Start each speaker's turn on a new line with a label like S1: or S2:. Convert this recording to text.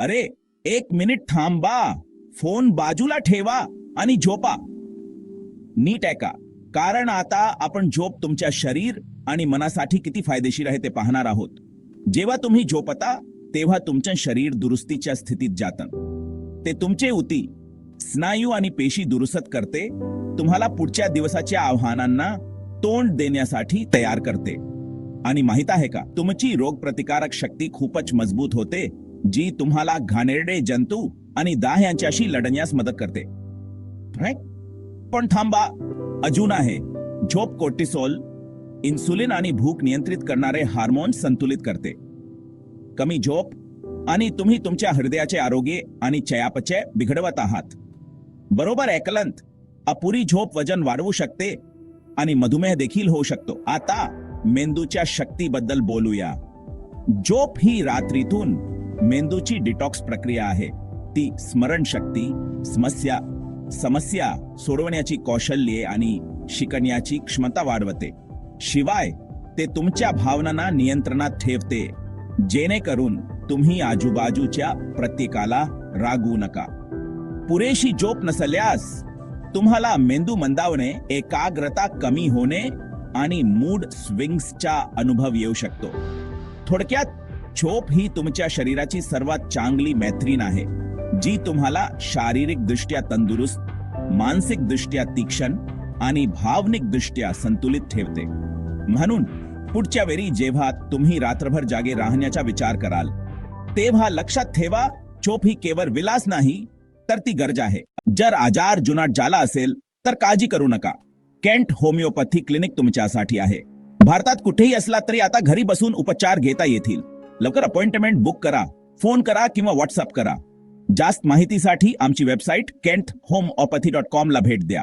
S1: अरे एक मिनिट थांबा. फोन बाजूला ठेवा आणि झोपा. नीट ऐका. कारण आता आपण झोप तुमच्या शरीर आणि मनासाठी किती फायदेशीर आहे ते पाहणार आहोत. जेव्हा तुम्ही झोपता तेव्हा तुमचं शरीर दुरुस्तीच्या स्थितीत जातं. ते तुमचे उती स्नायू आणि पेशी दुरुस्त करते तुम्हाला पुढच्या दिवसाच्या आव्हानांना तोंड देण्यासाठी तयार करते. आणि माहीत आहे का तुमची रोगप्रतिकारक शक्ती खूपच मजबूत होते जी तुम्हाला घाणेरडे जंतू आणि दाह यांच्याशी लढण्यास मदत करते. पण थांबा अजून आहे. झोप कोर्टिसोल इन्सुलिन आणि भूक नियंत्रित करणारे हार्मोन संतुलित करते. कमी झोप आणि तुम्ही तुमच्या हृदयाचे आरोग्य आणि चयापचय बिघडवत आहात. बरोबर एकलंत. अपुरी झोप वजन वाढवू शकते आणि मधुमेह देखील होऊ शकतो. आता मेंदूच्या शक्तीबद्दल बोलूया. झोप ही रात्रीतून मेंदूची डिटॉक्स प्रक्रिया आहे. ती स्मरणशक्ती समस्या समस्या सोडवण्याची कौशल्ये आणि शिकण्याची क्षमता वाढवते. शिवाय ते तुमच्या भावनांना नियंत्रणात ठेवते. जेणेकरून तुम्ही आजूबाजूच्या प्रत्येकाला रागू नका. पुरेशी झोप नसल्यास तुम्हाला मेंदू मंदावणे एकाग्रता कमी होणे आणि मूड स्विंग्सचा अनुभव येऊ शकतो. थोडक्यात झोप ही तुमच्या शरीराची सर्वात चांगली मैत्रीण आहे जी तुम्हाला शारीरिक दृष्ट्या तंदुरुस्त मानसिक दृष्ट्या तीक्ष्ण आणि भावनिक दृष्ट्या संतुलित ठेवते. म्हणून पुढच्या वेळी जेव्हा तुम्ही रात्रभर जागे राहण्याचा विचार कराल तेव्हा लक्षात ठेवा झोप ही केवळ विलास नाही तर ती गरज आहे. जर आजार जुनाट झाला असेल तर काळजी करू नका. केंट होमिओपॅथी क्लिनिक तुमच्यासाठी आहे. भारतात कुठेही असला तरी आता घरी बसून उपचार घेता येतील. लवकर अपॉइंटमेंट बुक करा फोन करा किंवा व्हॉट्सअप करा. जास्त माहितीसाठी आमची website Kent homeopathy dot com ला भेट द्या.